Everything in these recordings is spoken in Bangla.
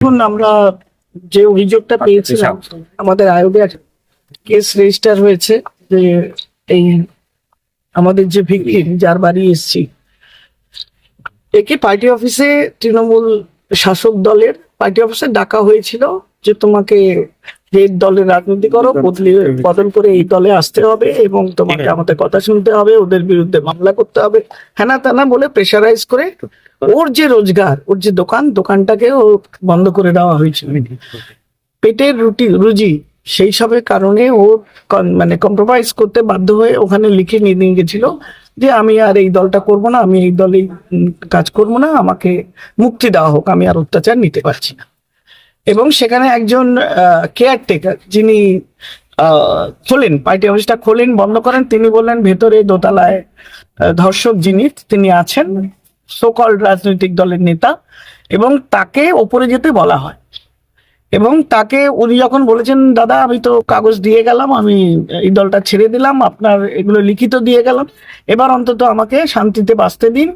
এখন আমরা যে অভিযোগটা পেয়েছিলাম আমাদের আয়োগের কেস রেজিস্টার হয়েছে যে এই আমাদের যে ভিকটিম যার বাড়ি এসছি। একে পার্টি অফিসে তৃণমূল শাসক দলের পার্টি অফিসে ডাকা হয়েছিল যে তোমাকে যে দলের রাজনীতি করো বদলি বদল করে এই দলে আসতে হবে এবং তোমাকে আমাদের কথা শুনতে হবে ওদের বিরুদ্ধে মামলা করতে হবে। হ্যানা ত্যানা বলে প্রেশারাইজ করে ওর যে রোজগার, ওর যে দোকান দোকানটাকে ও বন্ধ করে দেওয়া হয়েছিল পেটের রুটি, রুজি, সেই সবের কারণে ও মানে কম্প্রোমাইজ করতে বাধ্য হয়ে ওখানে লিখে নিয়ে গেছিল যে আমি আর এই দলটা করব না, আমি এই দলে কাজ করব না, আমাকে মুক্তি দেওয়া হোক, আমি আর অত্যাচার নিতে পারছি না। এবং সেখানে একজন কেয়ারটেকার যিনি খোলেন, পার্টি অফিসটা খোলেন, বন্ধ করেন, তিনি বললেন, ভেতরে দোতলায় ধর্ষক যিনি, তিনি আছেন সোকল রাজনৈতিক দলের নেতা এবং তাকে ওপরে যেতে বলা হয়। এবং তাকে উনি যখন বলেছেন, দাদা, আমি তো কাগজ দিয়ে গেলাম, আমি এই দলটা ছেড়ে দিলাম, আপনার এগুলো লিখিত দিয়ে গেলাম। এবার অন্তত আমাকে শান্তিতে বাঁচতে দিন,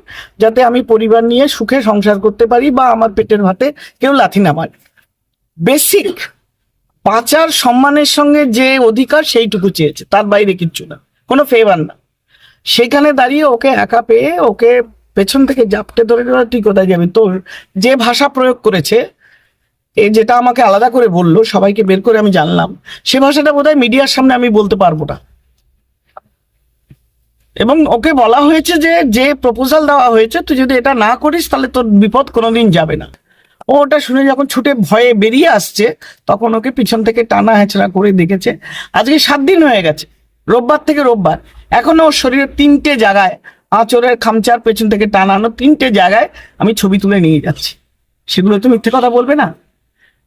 যাতে আমি পরিবার নিয়ে সুখে সংসার করতে পারি বা আমার পেটের ভাতে কেউ লাথি না মারে। বেসিক পাচার সম্মানের সঙ্গে যে অধিকার সেইটুকু চেয়েছে, তার বাইরে কিচ্ছু না, কোনো ফেভার না। সেখানে দাঁড়িয়ে ওকে একা পেয়ে ওকে পেছন থেকে জাপটে ধরে দেওয়া তুই কোথায় যাবি? তোর যে ভাষা প্রয়োগ করেছে, এ যেটা আমাকে আলাদা করে বলল, সবাইকে বের করে আমি জানলাম। সে ভাষাটা বোধহয় মিডিয়ার সামনে আমি বলতে পারব না। এবং ওকে বলা হয়েছে যে যে প্রপোজাল দেওয়া হয়েছে, তুই যদি এটা না করিস, তাহলে তোর বিপদ কোনোদিন যাবে না। ও ওটা শুনে যখন ছুটে ভয়ে বেরিয়ে আসছে, তখন ওকে পিছন থেকে টানা হেঁচড়া করে দেখেছে। আজকে সাত দিন হয়ে গেছে, রোববার থেকে রোববার। এখনও ওর শরীরের তিনটে জায়গায় আঁচড়ের খামচার পেছন থেকে টানানো তিনটে জায়গায় আমি ছবি তুলে নিয়ে যাচ্ছি। সেগুলো তো মিথ্যে কথা বলবে না।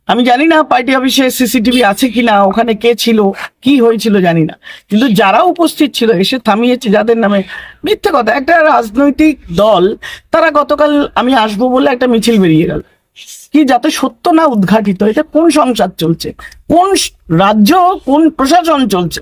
আমি জানি না পার্টি অফিসে সিসিটিভি আছে কিনা, ওখানে কে ছিল, কি হয়েছিল জানি না। কিন্তু যারা উপস্থিত ছিল, এসে থামিয়েছে যাদের নামে মিথ্যে কথা। একটা রাজনৈতিক দল, তারা গতকাল আমি আসব বলে একটা মিছিল বেরিয়ে গেল। কি যাতে সত্য না উদ্ঘাটিত এটা কোন সংসার চলছে? কোন রাজ্য, কোন প্রশাসন চলছে?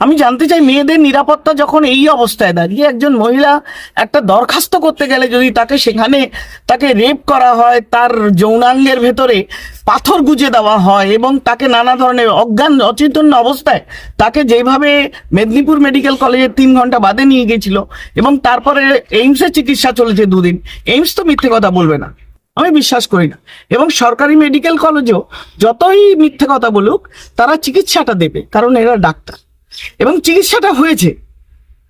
আমি জানতে চাই মেয়েদের নিরাপত্তা যখন এই অবস্থায় দাঁড়িয়ে একজন মহিলা একটা দরখাস্ত করতে গেলে যদি তাকে সেখানে তাকে রেপ করা হয়, তার যৌনাঙ্গের ভেতরে পাথর গুজে দেওয়া হয় এবং তাকে নানা ধরনের অজ্ঞান অচেতন্য অবস্থায় তাকে যেভাবে মেদিনীপুর মেডিকেল কলেজে তিন ঘণ্টা বাদে নিয়ে গেছিল এবং তারপরে এইমসে চিকিৎসা চলেছে দুদিন। এইমস তো মিথ্যে কথা বলবে না। আমি বিশ্বাস করি না। এবং সরকারি মেডিকেল কলেজেও যতই মিথ্যে কথা বলুক, তারা চিকিৎসাটা দেবে, কারণ এরা ডাক্তার। এবং চিকিৎসাটা হয়েছে।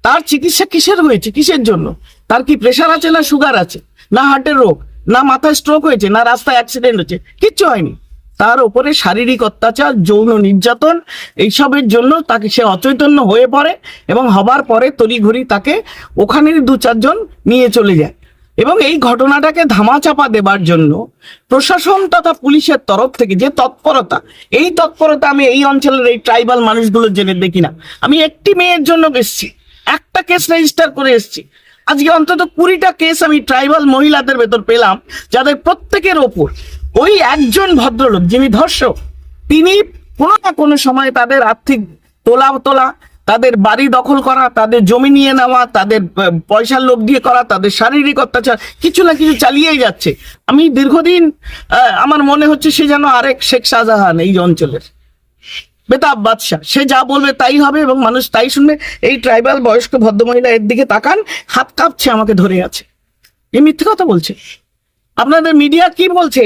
তার চিকিৎসা কিসের হয়েছে? কিসের জন্য? তার কি প্রেশার আছে না সুগার আছে? না হার্টের রোগ? না মাথায় স্ট্রোক হয়েছে? না রাস্তায় অ্যাক্সিডেন্ট হয়েছে? কিচ্ছু হয়নি। তার উপরে শারীরিক অত্যাচার, যৌন নির্যাতন, এইসবের জন্য তাকে সে অচৈতন্য হয়ে পড়ে এবং হবার পরে তড়িঘড়ি তাকে ওখানের দু চারজন নিয়ে চলে যায়। এবং এই ঘটনাটাকে ধামাচাপা দেবার জন্য প্রশাসন তথা পুলিশের তরফ থেকে যে তৎপরতা, এই তৎপরতা আমি এই অঞ্চলের এই ট্রাইবাল মানুষগুলোর জেনে দেখি না। আমি একটি মেয়ের জন্য এসেছি, একটা কেস রেজিস্টার করে এসেছি। আজকে অন্তত কুড়িটা কেস আমি ট্রাইবাল মহিলাদের ভেতর পেলাম, যাদের প্রত্যেকের ওপর ওই একজন ভদ্রলোক যিনি ধর্ষক, তিনি কোনো না কোনো সময় তাদের আর্থিক তোলা তোলা তাদের বাড়ি দখল করা, তাদের জমি নিয়ে নেওয়া, তাদের পয়সার লোভ দিয়ে করা, তাদের শারীরিক অত্যাচার, কিছু না কিছু চালিয়েই যাচ্ছে। আমি দীর্ঘদিন আমার মনে হচ্ছে সে যেন আরেক শেখ শাহজাহান এই অঞ্চলের। বেতাব বাদশাহ, সে যা বলবে তাই হবে এবং মানুষ তাই শুনবে। এই ট্রাইবাল বয়স্ক ভদ্রমহিলা এর দিকে তাকান, হাত কাঁপছে, আমাকে ধরে আছে। এই মিথ্যে কথা বলছে। আপনাদের মিডিয়া কি বলছে?